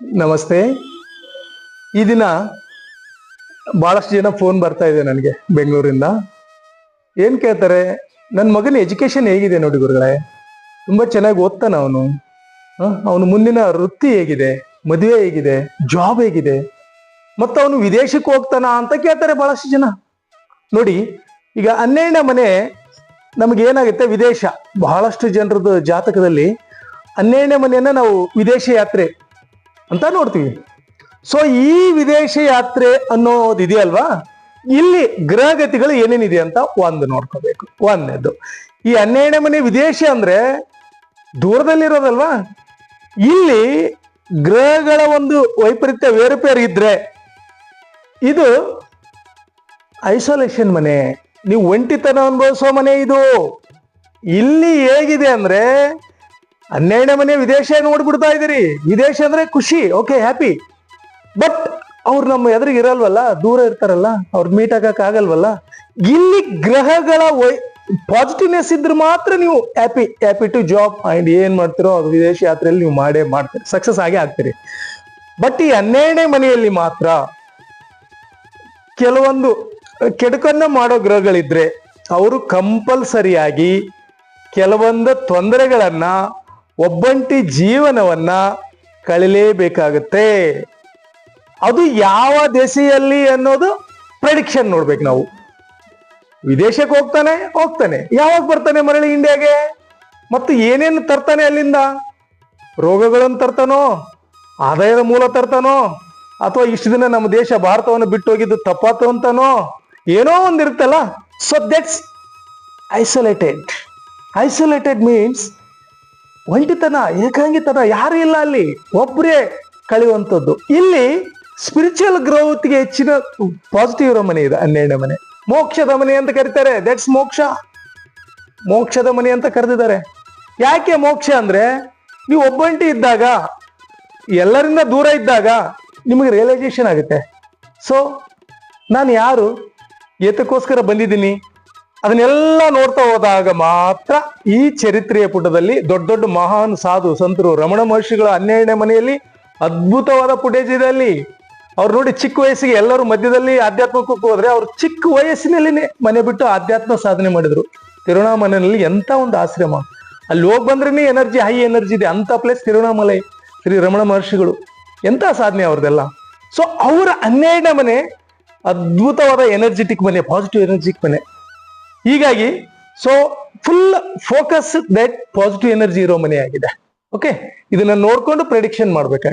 ನಮಸ್ತೆ. ಈ ದಿನ ಭಾಳಷ್ಟು ಜನ ಫೋನ್ ಬರ್ತಾ ಇದೆ ನನಗೆ ಬೆಂಗಳೂರಿಂದ. ಏನು ಕೇಳ್ತಾರೆ? ನನ್ನ ಮಗನ ಎಜುಕೇಶನ್ ಹೇಗಿದೆ ನೋಡಿ ಗುರುಗಳೇ. ತುಂಬ ಚೆನ್ನಾಗಿ ಓದ್ತಾನ ಅವನು. ಅವನು ಮುಂದಿನ ವೃತ್ತಿ ಹೇಗಿದೆ, ಮದುವೆ ಹೇಗಿದೆ ಜಾಬ್ ಹೇಗಿದೆ, ಮತ್ತು ಅವನು ವಿದೇಶಕ್ಕೆ ಹೋಗ್ತಾನ ಅಂತ ಕೇಳ್ತಾರೆ ಭಾಳಷ್ಟು ಜನ. ನೋಡಿ, ಈಗ ಹನ್ನೆರಡನೇ ಮನೆ ನಮಗೆ ಏನಾಗುತ್ತೆ? ವಿದೇಶ. ಬಹಳಷ್ಟು ಜನರದ್ದು ಜಾತಕದಲ್ಲಿ ಹನ್ನೆರಡನೇ ಮನೆಯನ್ನ ನಾವು ವಿದೇಶ ಯಾತ್ರೆ ಅಂತ ನೋಡ್ತೀವಿ. ಸೊ ಈ ವಿದೇಶ ಯಾತ್ರೆ ಅನ್ನೋದು ಇದೆಯಲ್ವಾ? ಇಲ್ಲಿ ಗ್ರಹಗತಿಗಳು ಏನೇನಿದೆ ಅಂತ ಒಂದು ನೋಡ್ಕೋಬೇಕು. ಒಂದನೇದು, ಈ ಹನ್ನೆರಡನೇ ಮನೆ ವಿದೇಶಿ ಅಂದ್ರೆ ದೂರದಲ್ಲಿರೋದಲ್ವಾ? ಇಲ್ಲಿ ಗ್ರಹಗಳ ಒಂದು ವೈಪರೀತ್ಯ ವೇರುಪೇರು ಇದ್ರೆ ಇದು ಐಸೋಲೇಷನ್ ಮನೆ, ನೀವು ಒಂಟಿತನ ಅನುಭವಿಸೋ ಮನೆ ಇದು. ಇಲ್ಲಿ ಹೇಗಿದೆ ಅಂದ್ರೆ ಹನ್ನೆರಡನೇ ಮನೆ ವಿದೇಶ ನೋಡ್ಬಿಡ್ತಾ ಇದೀರಿ ವಿದೇಶ ಅಂದ್ರೆ ಖುಷಿ ಓಕೆ ಹ್ಯಾಪಿ ಬಟ್ ಅವ್ರು ನಮ್ಮ ಎದುರಿಗೆ ಇರಲ್ವಲ್ಲ, ದೂರ ಇರ್ತಾರಲ್ಲ, ಅವ್ರ ಮೀಟ್ ಆಗಕ್ ಆಗಲ್ವಲ್ಲ, ಇಲ್ಲಿ ಗ್ರಹಗಳ ಪಾಸಿಟಿವ್ನೆಸ್ ಇದ್ರೆ ಮಾತ್ರ ನೀವು happy happy to job and ಏನ್ ಮಾಡ್ತೀರೋ ಅದು ವಿದೇಶ ಯಾತ್ರೆಯಲ್ಲಿ ನೀವು ಮಾಡೇ ಮಾಡ್ತೀರಿ ಸಕ್ಸಸ್ ಆಗೇ ಆಗ್ತೀರಿ. ಬಟ್ ಈ ಹನ್ನೆರಡನೇ ಮನೆಯಲ್ಲಿ ಮಾತ್ರ ಕೆಲವೊಂದು ಕೆಡುಕನ್ನ ಮಾಡೋ ಗ್ರಹಗಳಿದ್ರೆ, ಅವರು ಕಂಪಲ್ಸರಿಯಾಗಿ ಕೆಲವೊಂದು ತೊಂದರೆಗಳನ್ನ ಒಬ್ಬಂಟಿ ಜೀವನವನ್ನ ಕಳಲೇಬೇಕಾಗುತ್ತೆ. ಅದು ಯಾವ ದೆಸೆಯಲ್ಲಿ ಅನ್ನೋದು ಪ್ರೆಡಿಕ್ಷನ್ ನೋಡ್ಬೇಕು ನಾವು. ವಿದೇಶಕ್ಕೆ ಹೋಗ್ತಾನೆ ಹೋಗ್ತಾನೆ. ಯಾವಾಗ ಬರ್ತಾನೆ ಮರಳಿ ಇಂಡಿಯಾಗೆ ಮತ್ತು ಏನೇನು ತರ್ತಾನೆ ಅಲ್ಲಿಂದ? ರೋಗಗಳನ್ನು ತರ್ತಾನೋ? ಆದಾಯದ ಮೂಲ ತರ್ತಾನೋ? ಅಥವಾ ಇಷ್ಟು ದಿನ ನಮ್ಮ ದೇಶ ಭಾರತವನ್ನು ಬಿಟ್ಟು ಹೋಗಿದ್ದು ತಪ್ಪಾತು ಅಂತಾನೋ? ಏನೋ ಒಂದಿರುತ್ತಲ್ಲ? So that's isolated isolated means ಒಂಟಿತನ ಏಕಾಂಗಿತನ ಯಾರು ಇಲ್ಲ ಅಲ್ಲಿ. ಒಬ್ಬರೇ ಕಳೆಯುವಂಥದ್ದು. ಇಲ್ಲಿ ಸ್ಪಿರಿಚುವಲ್ ಗ್ರೋತ್ಗೆ ಹೆಚ್ಚಿನ ಪಾಸಿಟಿವ್ ಇರೋ ಮನೆ ಇದೆ, ಹನ್ನೆರಡನೇ ಮನೆ. ಮೋಕ್ಷದ ಮನೆ ಅಂತ ಕರೀತಾರೆ. ದಟ್ಸ್ ಮೋಕ್ಷ. ಮೋಕ್ಷದ ಮನೆ ಅಂತ ಕರೆದಿದ್ದಾರೆ. ಯಾಕೆ ಮೋಕ್ಷ ಅಂದ್ರೆ, ನೀವು ಒಬ್ಬಂಟಿ ಇದ್ದಾಗ, ಎಲ್ಲರಿಂದ ದೂರ ಇದ್ದಾಗ ನಿಮಗೆ ರಿಯಲೈಸೇಷನ್ ಆಗುತ್ತೆ. ಸೊ ನಾನು ಯಾರು? ಏತಕ್ಕೋಸ್ಕರ ಬಂದಿದ್ದೀನಿ? ಅದನ್ನೆಲ್ಲ ನೋಡ್ತಾ ಹೋದಾಗ ಮಾತ್ರ ಈ ಚರಿತ್ರೆಯ ಪುಟದಲ್ಲಿ ದೊಡ್ಡ ದೊಡ್ಡ ಮಹಾನ್ ಸಾಧು ಸಂತರು ರಮಣ ಮಹರ್ಷಿಗಳ ಹನ್ನೆರಡನೇ ಮನೆಯಲ್ಲಿ ಅದ್ಭುತವಾದ ಫುಟೇಜ್ ಇದೆ ಅಲ್ಲಿ. ಅವ್ರು ನೋಡಿ ಚಿಕ್ಕ ವಯಸ್ಸಿಗೆ ಎಲ್ಲರೂ ಮಧ್ಯದಲ್ಲಿ ಆಧ್ಯಾತ್ಮಕ್ಕೆ ಹೋದ್ರೆ ಅವ್ರು ಚಿಕ್ಕ ವಯಸ್ಸಿನಲ್ಲಿ ಮನೆ ಬಿಟ್ಟು ಆಧ್ಯಾತ್ಮ ಸಾಧನೆ ಮಾಡಿದ್ರು. ತಿರುವಣಾಮಲೆಯಲ್ಲಿ ಎಂತ ಒಂದು ಆಶ್ರಮ. ಅಲ್ಲಿ ಹೋಗಿ ಬಂದ್ರೇ ಎನರ್ಜಿ ಹೈ ಎನರ್ಜಿ ಇದೆ. ಅಂತ ಪ್ಲೇಸ್ ತಿರುವಣಾಮಲೆ ಶ್ರೀ ರಮಣ ಮಹರ್ಷಿಗಳು. ಎಂತ ಸಾಧನೆ ಅವ್ರದ್ದೆಲ್ಲ. ಸೊ ಅವರ ಹನ್ನೆರಡನೇ ಮನೆ ಅದ್ಭುತವಾದ ಎನರ್ಜೆಟಿಕ್ ಮನೆ ಪಾಸಿಟಿವ್ ಎನರ್ಜಿಕ್ ಮನೆ. ಹೀಗಾಗಿ so full focus that positive energy ಇರೋ ಮನೆ ಆಗಿದೆ ಓಕೆ ಇದನ್ನ ನೋಡ್ಕೊಂಡು ಪ್ರೆಡಿಕ್ಷನ್ ಮಾಡ್ಬೇಕಾಗುತ್ತೆ.